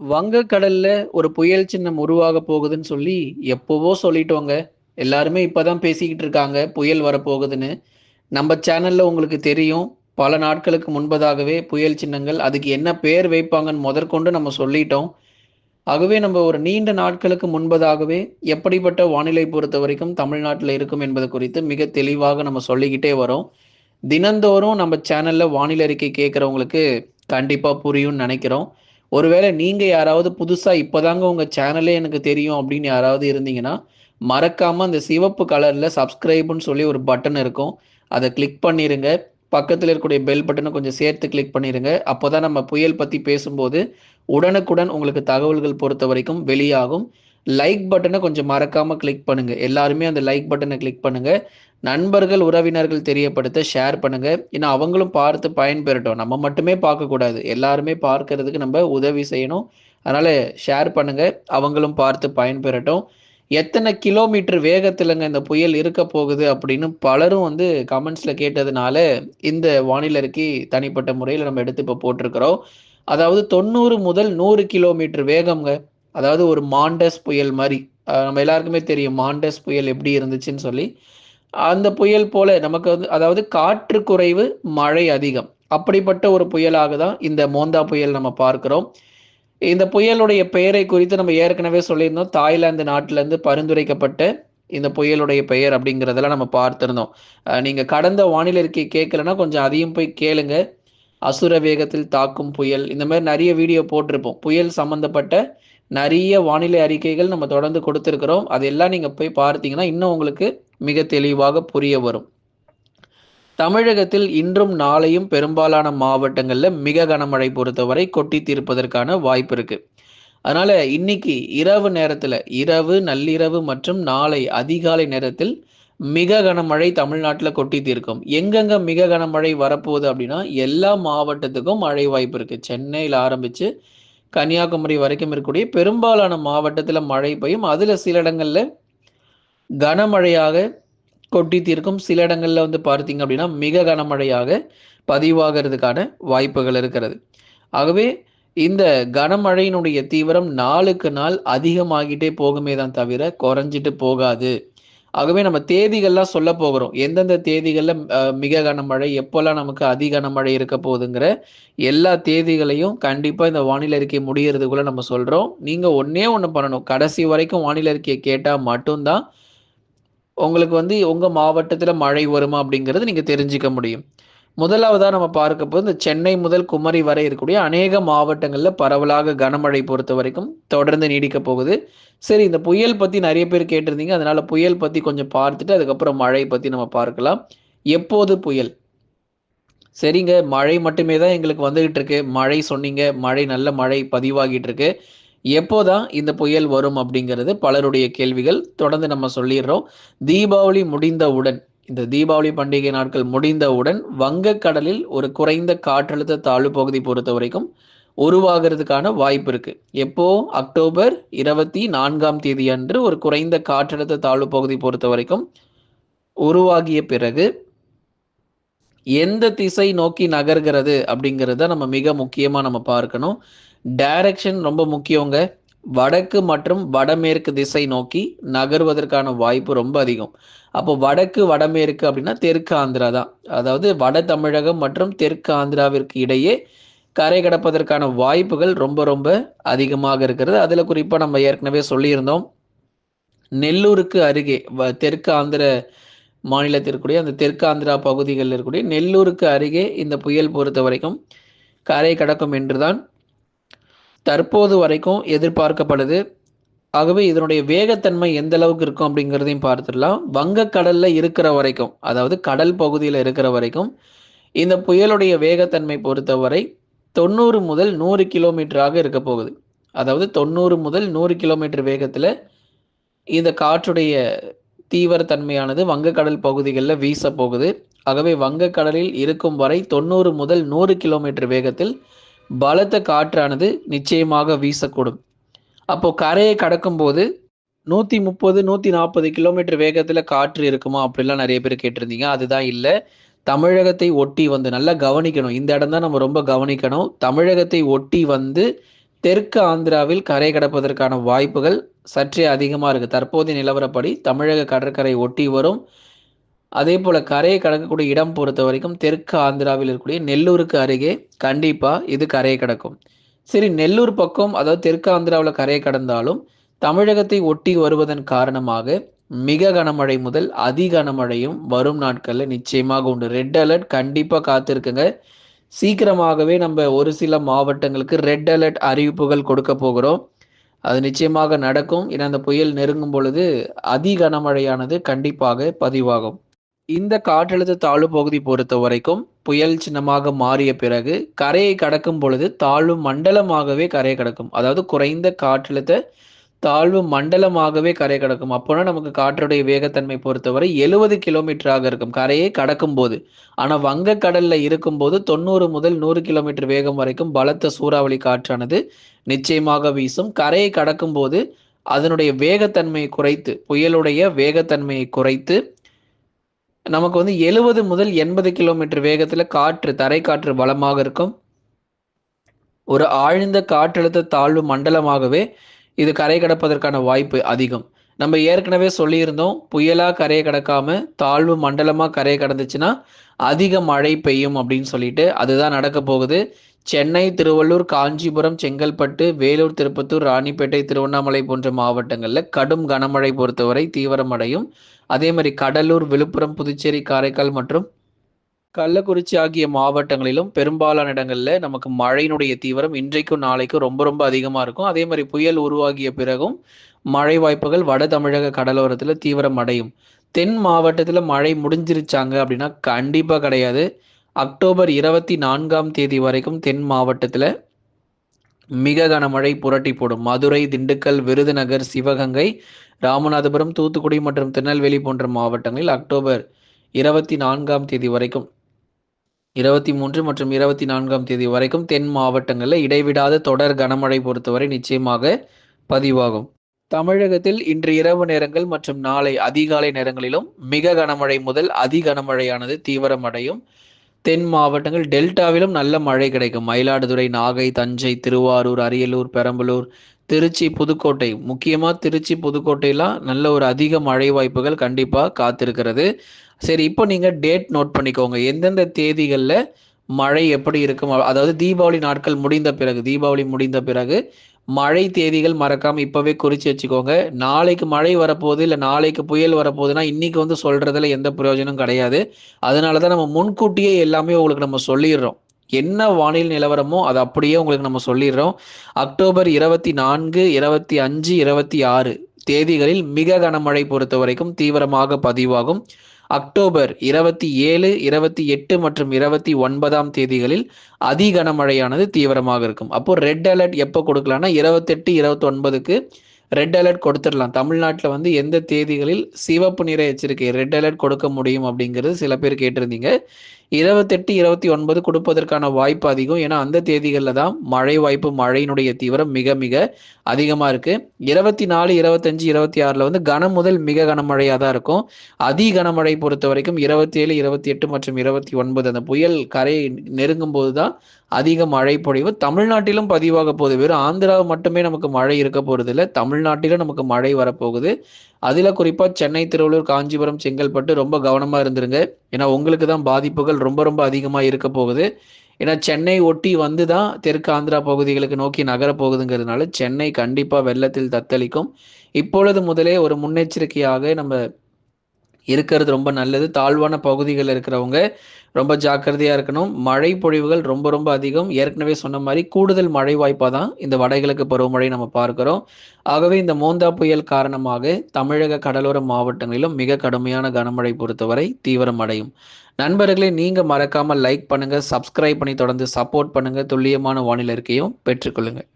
வங்கக்கடல்ல ஒரு புயல் சின்னம் உருவாக போகுதுன்னு சொல்லி எப்பவோ சொல்லிட்டோங்க. எல்லாருமே இப்பதான் பேசிக்கிட்டு இருக்காங்க, புயல் வரப்போகுதுன்னு. நம்ம சேனல்ல உங்களுக்கு தெரியும், பல நாட்களுக்கு முன்பதாகவே புயல் சின்னங்கள், அதுக்கு என்ன பேர் வைப்பாங்கன்னு முதற்கொண்டு நம்ம சொல்லிட்டோம். ஆகவே நம்ம ஒரு நீண்ட நாட்களுக்கு முன்பதாகவே எப்படிப்பட்ட வானிலை பொறுத்த வரைக்கும் தமிழ்நாட்டில் இருக்கும் என்பது குறித்து மிக தெளிவாக நம்ம சொல்லிக்கிட்டே வரோம். தினந்தோறும் நம்ம சேனல்ல வானிலை அறிக்கை கேட்கிறவங்களுக்கு கண்டிப்பா புரியும்னு நினைக்கிறோம் ஒருவேளை நீங்க யாராவது புதுசா இப்போதாங்க உங்க சேனலே எனக்கு தெரியும் அப்படின்னு யாராவது இருந்தீங்கன்னா, மறக்காம அந்த சிவப்பு கலர்ல சப்ஸ்கிரைப்னு சொல்லி ஒரு பட்டன் இருக்கும். அதை கிளிக் பண்ணிருங்க. பக்கத்தில் இருக்கக்கூடிய பெல் பட்டனை கொஞ்சம் சேர்த்து கிளிக் பண்ணிருங்க. அப்போதான் நம்ம புயல் பத்தி பேசும்போது, உடனுக்குடன் உங்களுக்கு தகவல்கள் பொறுத்த வரைக்கும் வெளியாகும். லைக் பட்டனை கொஞ்சம் மறக்காம கிளிக் பண்ணுங்க. எல்லாருமே அந்த லைக் பட்டனை கிளிக் பண்ணுங்க. நண்பர்கள், உறவினர்கள் தெரியப்படுத்த ஷேர் பண்ணுங்க. ஏன்னா அவங்களும் பார்த்து பயன்பெறட்டும். நம்ம மட்டுமே பார்க்கக்கூடாது. எல்லாருமே பார்க்கறதுக்கு நம்ம உதவி செய்யணும். அதனால ஷேர் பண்ணுங்க. அவங்களும் பார்த்து பயன்பெறட்டும். எத்தனை கிலோமீட்டர் வேகத்திலங்க இந்த புயல் இருக்க போகுது அப்படின்னு பலரும் வந்து கமெண்ட்ஸில் கேட்டதுனால, இந்த வானிலருக்கு தனிப்பட்ட முறையில் நம்ம எடுத்து இப்போ போட்டிருக்கிறோம். அதாவது 90 முதல் நூறு கிலோமீட்டர் வேகம்ங்க. அதாவது ஒரு மாண்டஸ் புயல் மாதிரி நம்ம எல்லாருக்குமே தெரியும் மாண்டஸ் புயல் எப்படி இருந்துச்சுன்னு சொல்லி. அந்த புயல் போல நமக்கு வந்து அதாவது காற்று குறைவு, மழை அதிகம். அப்படிப்பட்ட ஒரு புயலாக தான் இந்த மோந்தா புயல் நம்ம பார்க்கிறோம். இந்த புயலுடைய பெயரை குறித்து நம்ம ஏற்கனவே சொல்லியிருந்தோம். தாய்லாந்து நாட்டிலேருந்து பரிந்துரைக்கப்பட்ட இந்த புயலுடைய பெயர் அப்படிங்கிறதெல்லாம் நம்ம பார்த்துருந்தோம் நீங்கள் கடந்த வானிலை அறிக்கை கேட்கலன்னா கொஞ்சம் அதையும் போய் கேளுங்க. அசுர வேகத்தில் தாக்கும் புயல் இந்த மாதிரி நிறைய வீடியோ போட்டிருப்போம். புயல் சம்பந்தப்பட்ட நிறைய வானிலை அறிக்கைகள் நம்ம தொடர்ந்து கொடுத்துருக்குறோம் அதெல்லாம் நீங்கள் போய் பார்த்தீங்கன்னா, இன்னும் உங்களுக்கு மிக தெளிவாக புரிய வரும். தமிழகத்தில் இன்றும், நாளையும் பெரும்பாலான மாவட்டங்களில் மிக கனமழை பொறுத்தவரை கொட்டி தீர்ப்பதற்கான வாய்ப்பு இருக்குது அதனால் இன்னைக்கு இரவு நேரத்தில் இரவு, நள்ளிரவு மற்றும் நாளை அதிகாலை நேரத்தில் மிக கனமழை தமிழ்நாட்டில் கொட்டி தீர்க்கும். எங்கெங்க மிக கனமழை வரப்போகுது அப்படின்னா, எல்லா மாவட்டத்துக்கும் மழை வாய்ப்பு இருக்குது சென்னையில் ஆரம்பித்து கன்னியாகுமரி வரைக்கும் இருக்கக்கூடிய பெரும்பாலான மாவட்டத்தில் மழை பெய்யும். அதில் சில இடங்களில் கனமழையாக கொட்டி தீர்க்கும். சில இடங்களில் வந்து பார்த்தீங்க அப்படின்னா, மிக கனமழையாக பதிவாகிறதுக்கான வாய்ப்புகள் இருக்கிறது. ஆகவே இந்த கனமழையினுடைய தீவிரம் நாளுக்கு நாள் அதிகமாகிட்டே போகுமே தான் தவிர, குறைஞ்சிட்டு போகாது. ஆகவே நம்ம தேதிகள்லாம் சொல்ல போகிறோம். எந்தெந்த தேதிகளில் மிக கனமழை, எப்போல்லாம் நமக்கு அதி கனமழை இருக்க போகுதுங்கிற எல்லா தேதிகளையும் கண்டிப்பாக இந்த வானிலை அறிக்கை முடியறதுக்குள்ள நம்ம சொல்கிறோம் நீங்கள் ஒன்றே ஒன்று பண்ணணும். கடைசி வரைக்கும் வானிலை அறிக்கையை கேட்டால் மட்டும்தான் உங்களுக்கு வந்து உங்கள் மாவட்டத்தில் மழை வருமா அப்படிங்கிறது நீங்கள் தெரிஞ்சுக்க முடியும். முதலாவதாக நம்ம பார்க்க போது இந்த சென்னை முதல் குமரி வரை இருக்கக்கூடிய அநேக மாவட்டங்களில் பரவலாக கனமழை பொறுத்த வரைக்கும் தொடர்ந்து நீடிக்கப் போகுது. சரி இந்த புயல் பற்றி நிறைய பேர் கேட்டிருந்தீங்க. அதனால புயல் பற்றி கொஞ்சம் பார்த்துட்டு, அதுக்கப்புறம் மழை பற்றி நம்ம பார்க்கலாம். எப்போது புயல்? சரிங்க. மழை மட்டுமே தான் எங்களுக்கு வந்துகிட்டு இருக்கு. மழை சொன்னீங்க. மழை நல்ல மழை பதிவாகிட்டு இருக்கு. எப்போதான் இந்த புயல் வரும் அப்படிங்கிறது பலருடைய கேள்விகள். தொடர்ந்து நம்ம சொல்லிடுறோம் தீபாவளி முடிந்தவுடன், இந்த தீபாவளி பண்டிகை நாட்கள் முடிந்தவுடன் வங்கக்கடலில் ஒரு குறைந்த காற்றழுத்த தாழ்வு பகுதி பொறுத்தவரைக்கும் உருவாகிறதுக்கான வாய்ப்பு இருக்கு. எப்போ? அக்டோபர் 24ஆம் தேதி அன்று ஒரு குறைந்த காற்றழுத்த தாழ்வு பகுதி பொறுத்த வரைக்கும் உருவாகிய பிறகு எந்த திசை நோக்கி நகர்கிறது அப்படிங்கிறத நம்ம மிக முக்கியமா நம்ம பார்க்கணும். டைரக்ஷன் ரொம்ப முக்கியங்க. வடக்கு மற்றும் வடமேற்கு திசை நோக்கி நகர்வதற்கான வாய்ப்பு ரொம்ப அதிகம். அப்போ வடக்கு, வடமேற்கு அப்படின்னா தெற்கு ஆந்திரா தான். அதாவது வட தமிழகம் மற்றும் தெற்கு ஆந்திராவிற்கு இடையே கரை கடப்பதற்கான வாய்ப்புகள் ரொம்ப ரொம்ப அதிகமாக இருக்கிறது. அதில் குறிப்பாக நம்ம ஏற்கனவே சொல்லியிருந்தோம். நெல்லூருக்கு அருகே வ தெற்கு ஆந்திர மாநிலத்தில் இருக்கக்கூடிய அந்த தெற்கு ஆந்திரா பகுதிகளில் இருக்கக்கூடிய நெல்லூருக்கு அருகே இந்த புயல் பொறுத்த வரைக்கும் கரை கடக்கும் என்று தான் தற்போது வரைக்கும் எதிர்பார்க்கப்படுது. ஆகவே இதனுடைய வேகத்தன்மை எந்த அளவுக்கு இருக்கும் அப்படிங்கிறதையும் பார்த்துடலாம். வங்கக்கடலில் இருக்கிற வரைக்கும், அதாவது கடல் பகுதியில் இருக்கிற வரைக்கும், இந்த புயலுடைய வேகத்தன்மை பொறுத்தவரை 90 முதல் நூறு கிலோமீட்டராக இருக்க போகுது. அதாவது 90 முதல் நூறு கிலோமீட்டர் வேகத்தில் இந்த காற்றுடைய தீவிரத்தன்மையானது வங்கக்கடல் பகுதிகளில் வீசப் போகுது. ஆகவே வங்கக்கடலில் இருக்கும் வரை 90 முதல் நூறு கிலோமீட்டர் வேகத்தில் பலத்த காற்றானது நிச்சயமாக வீசக்கூடும். அப்போ கரையை கடக்கும்போது 130, 140 கிலோமீட்டர் வேகத்துல காற்று இருக்குமா? அப்படிலாம் நிறைய பேர் கேட்டிருந்தீங்க. அதுதான் இல்ல. தமிழகத்தை ஒட்டி வந்து நல்லா கவனிக்கணும். இந்த இடம் தான் நம்ம ரொம்ப கவனிக்கணும். தமிழகத்தை ஒட்டி வந்து தெற்கு ஆந்திராவில் கரை கடப்பதற்கான வாய்ப்புகள் சற்றே அதிகமாக இருக்குது தற்போதைய நிலவரப்படி தமிழக கடற்கரை ஒட்டி வரும் அதே போல் கரையை கடக்கக்கூடிய இடம் பொறுத்த வரைக்கும் தெற்கு ஆந்திராவில் இருக்கக்கூடிய நெல்லூருக்கு அருகே கண்டிப்பாக இது கரையை கடக்கும். சரி நெல்லூர் பக்கம் அதாவது தெற்கு ஆந்திராவில் கரையை கடந்தாலும் தமிழகத்தை ஒட்டி வருவதன் காரணமாக மிக கனமழை முதல் அதி கனமழையும் வரும் நாட்களில் நிச்சயமாக உண்டு. ரெட் அலர்ட் கண்டிப்பாக காத்திருக்குங்க. சீக்கிரமாகவே நம்ம ஒரு சில மாவட்டங்களுக்கு ரெட் அலர்ட் அறிவிப்புகள் கொடுக்க போகிறோம். அது நிச்சயமாக நடக்கும். ஏன்னா அந்த புயல் நெருங்கும் பொழுது அதி கனமழையானது கண்டிப்பாக பதிவாகும். இந்த காற்றழுத்த தாழ்வு பகுதி பொறுத்த வரைக்கும் புயல் சின்னமாக மாறிய பிறகு கரையை கடக்கும் பொழுது தாழ்வு மண்டலமாகவே கரையை கடக்கும். அதாவது குறைந்த காற்றழுத்த தாழ்வு மண்டலமாகவே கரை கடக்கும். அப்போனா நமக்கு காற்றுடைய வேகத்தன்மை பொறுத்தவரை எழுபது கிலோமீட்டராக இருக்கும். கரையை கடக்கும் போது. ஆனால் வங்கக்கடல்ல இருக்கும்போது தொண்ணூறு முதல் நூறு கிலோமீட்டர் வேகம் வரைக்கும் பலத்த சூறாவளி காற்றானது நிச்சயமாக வீசும். கரையை கடக்கும் போது அதனுடைய வேகத்தன்மையை குறைத்து புயலுடைய வேகத்தன்மையை குறைத்து நமக்கு வந்து எழுபது முதல் எண்பது கிலோமீட்டர் வேகத்தில் காற்று தரை காற்று பலமாக இருக்கும். ஒரு ஆழ்ந்த காற்றழுத்த தாழ்வு மண்டலமாகவே இது கரை கடப்பதற்கான வாய்ப்பு அதிகம். நம்ம ஏற்கனவே சொல்லியிருந்தோம் புயலாக கரையை கடக்காம தாழ்வு மண்டலமாக கரையை கடந்துச்சுன்னா அதிக மழை பெய்யும் அப்படின்னு சொல்லிட்டு அதுதான் நடக்க போகுது. சென்னை திருவள்ளூர் காஞ்சிபுரம் செங்கல்பட்டு வேலூர் திருப்பத்தூர் ராணிப்பேட்டை திருவண்ணாமலை போன்ற மாவட்டங்களில் கடும் கனமழை பொறுத்தவரை தீவிரமடையும். அதே மாதிரி கடலூர் விழுப்புரம் புதுச்சேரி காரைக்கால் மற்றும் கள்ளக்குறிச்சி ஆகிய மாவட்டங்களிலும் பெரும்பாலான இடங்களில் நமக்கு மழையினுடைய தீவிரம் இன்றைக்கும் நாளைக்கும் ரொம்ப ரொம்ப அதிகமாக இருக்கும். அதே மாதிரி புயல் உருவாகிய பிறகும் மழை வாய்ப்புகள் வட தமிழக கடலோரத்தில் தீவிரம் அடையும். தென் மாவட்டத்தில் மழை முடிஞ்சிருச்சாங்க அப்படின்னா கண்டிப்பாக கிடையாது. அக்டோபர் இருபத்தி நான்காம் தேதி வரைக்கும் தென் மாவட்டத்தில் மிக கனமழை புரட்டி போடும். மதுரை திண்டுக்கல் விருதுநகர் சிவகங்கை ராமநாதபுரம் தூத்துக்குடி மற்றும் திருநெல்வேலி போன்ற மாவட்டங்களில் அக்டோபர் இருபத்தி நான்காம் தேதி வரைக்கும் இருபத்தி மூன்று மற்றும் இருபத்தி நான்காம் தேதி வரைக்கும் தென் மாவட்டங்களில் இடைவிடாத தொடர் கனமழை பொறுத்தவரை நிச்சயமாக பதிவாகும். தமிழகத்தில் இன்று இரவு நேரங்கள் மற்றும் நாளை அதிகாலை நேரங்களிலும் மிக கனமழை முதல் அதி கனமழையானது தீவிரமடையும். தென் மாவட்டங்கள் டெல்டாவிலும் நல்ல மழை கிடைக்கும். மயிலாடுதுறை நாகை தஞ்சை திருவாரூர் அரியலூர் பெரம்பலூர் திருச்சி புதுக்கோட்டை. முக்கியமாக திருச்சி புதுக்கோட்டையெல்லாம் நல்ல ஒரு அதிக மழை வாய்ப்புகள் கண்டிப்பாக காத்திருக்கிறது. சரி இப்போ நீங்கள் டேட் நோட் பண்ணிக்கோங்க. எந்தெந்த தேதிகளில் மழை எப்படி இருக்கும்? அதாவது தீபாவளி நாட்கள் முடிந்த பிறகு தீபாவளி முடிந்த பிறகு மழை தேதிகள் மறக்காம இப்பவே குறிச்சு வச்சுக்கோங்க. நாளைக்கு மழை வரப்போகுது இல்லை நாளைக்கு புயல் வரப்போகுதுன்னா இன்னைக்கு வந்து சொல்றதுல எந்த பிரயோஜனம் கிடையாது. அதனால தான் நம்ம முன்கூட்டியே எல்லாமே உங்களுக்கு நம்ம சொல்லிடுறோம். என்ன வானிலை நிலவரமோ அது அப்படியே உங்களுக்கு நம்ம சொல்லிடுறோம். அக்டோபர் இருபத்தி நான்கு இருபத்தி அஞ்சு இருபத்தி ஆறு தேதிகளில் மிக கனமழை பொறுத்த வரைக்கும் தீவிரமாக பதிவாகும். அக்டோபர் இருபத்தி ஏழு இருபத்தி எட்டு மற்றும் இருபத்தி ஒன்பதாம் தேதிகளில் அதி கனமழையானது தீவிரமாக இருக்கும். அப்போ ரெட் அலர்ட் எப்போ கொடுக்கலாம்னா இருபத்தெட்டு இருபத்தி ஒன்பதுக்கு ரெட் அலர்ட் கொடுத்துடலாம். தமிழ்நாட்டில் வந்து எந்த தேதிகளில் சிவப்பு நிற எச்சரிக்கை ரெட் அலர்ட் கொடுக்க முடியும் அப்படிங்கிறது சில பேர் கேட்டிருந்தீங்க. இருபத்தெட்டு இருபத்தி ஒன்பது கொடுப்பதற்கான வாய்ப்பு அதிகம். ஏன்னா அந்த தேதிகளில் தான் மழை வாய்ப்பு மழையினுடைய தீவிரம் மிக மிக அதிகமாக இருக்கு. இருபத்தி நாலு இருபத்தஞ்சு இருபத்தி ஆறில் வந்து கனம் முதல் மிக கனமழையாக தான் இருக்கும். அதி கனமழை பொறுத்த வரைக்கும் இருபத்தி ஏழு இருபத்தி எட்டு மற்றும் இருபத்தி ஒன்பது அந்த புயல் கரையை நெருங்கும் போது தான் அதிக மழை பொழிவு. தமிழ்நாட்டிலும் பதிவாக போகுது. வெறும் ஆந்திராவை மட்டுமே நமக்கு மழை இருக்க போகிறது இல்லை தமிழ்நாட்டிலும் நமக்கு மழை வரப்போகுது. அதில் குறிப்பாக சென்னை திருவள்ளூர் காஞ்சிபுரம் செங்கல்பட்டு ரொம்ப கவனமாக இருந்துருங்க. ஏன்னா உங்களுக்கு தான் பாதிப்புகள் ரொம்ப ரொம்ப அதிகமாக இருக்க போகுது. ஏன்னா சென்னை ஒட்டி வந்து தான் தெற்கு ஆந்திரா பகுதிகளுக்கு நோக்கி நகர போகுதுங்கிறதுனால சென்னை கண்டிப்பாக வெள்ளத்தில் தத்தளிக்கும். இப்பொழுது முதலே ஒரு முன்னெச்சரிக்கையாக நம்ம இருக்கிறது ரொம்ப நல்லது. தாழ்வான பகுதிகளில் இருக்கிறவங்க ரொம்ப ஜாக்கிரதையாக இருக்கணும். மழை பொழிவுகள் ரொம்ப ரொம்ப அதிகம். ஏற்கனவே சொன்ன மாதிரி கூடுதல் மழை வாய்ப்பாக தான் இந்த வடகிழக்கு பருவமழை நம்ம பார்க்கிறோம். ஆகவே இந்த மோந்தா புயல் காரணமாக தமிழக கடலோர மாவட்டங்களிலும் மிக கடுமையான கனமழை பொறுத்தவரை தீவிரம் அடையும். நண்பர்களே நீங்கள் மறக்காமல் லைக் பண்ணுங்கள் சப்ஸ்கிரைப் பண்ணி தொடர்ந்து சப்போர்ட் பண்ணுங்கள் துல்லியமான வானிலை இருக்கையும் பெற்றுக்கொள்ளுங்கள்